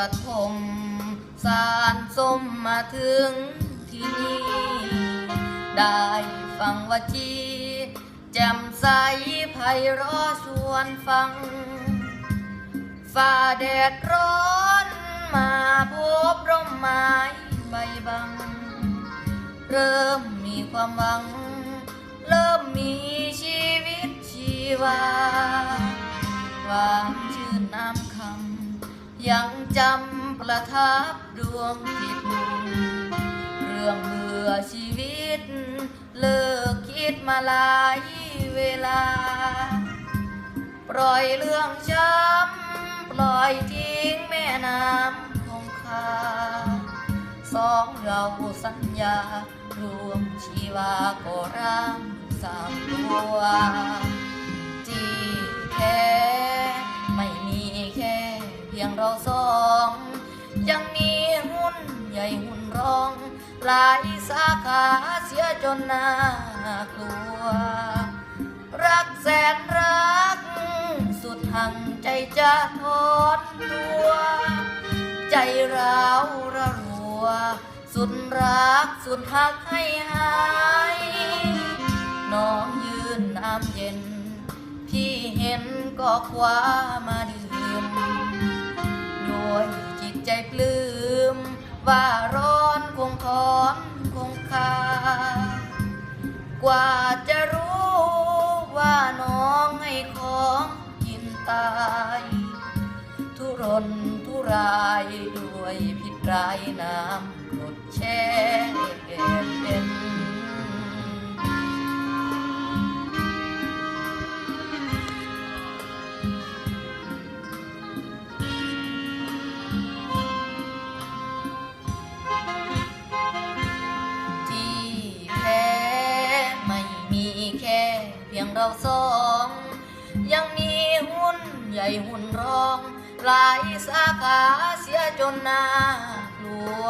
ระทมสารส้มมาถึงที่นี่ ได้ฟังวาจีแจ่มใสไพเราะชวนฟัง ฝ่าแดดร้อนมาพบร่มไม้ใบบัง เริ่มมีความหวัง เริ่มมีชีวิตชีวาความชื่นน้ำคำ ยังจำประทับดวงจิต เรื่องเบื่อชีวิต เลิกคิดมาหลายเวลา ปล่อยเรื่องช้ำ ปล่อยทิ้งแม่น้ำคงคา สองเราสัญญารวมชีวาก็ร่างสามตัว ญ่หุ้นร้องหลายสาขาเสียจนน่ากลัว รักแสนรัก สุดหังใจจะทอนตัว ใจร้าวระรัว สุดรักสุดหักให้หาย น้องยืนน้ำเย็น พี่เห็นก็คว้ามาดื่ม ว่าร้อนคงคอนคงคา กว่าจะรู้ว่าน้องให้ของกินตาย ทุรนทุรายด้วยพิษร้ายน้ำกรดแช่ เพียงเราสอง ยังมีหุ้นใหญ่หุ้นรอง หลายสาขาเสียจนน่ากลัว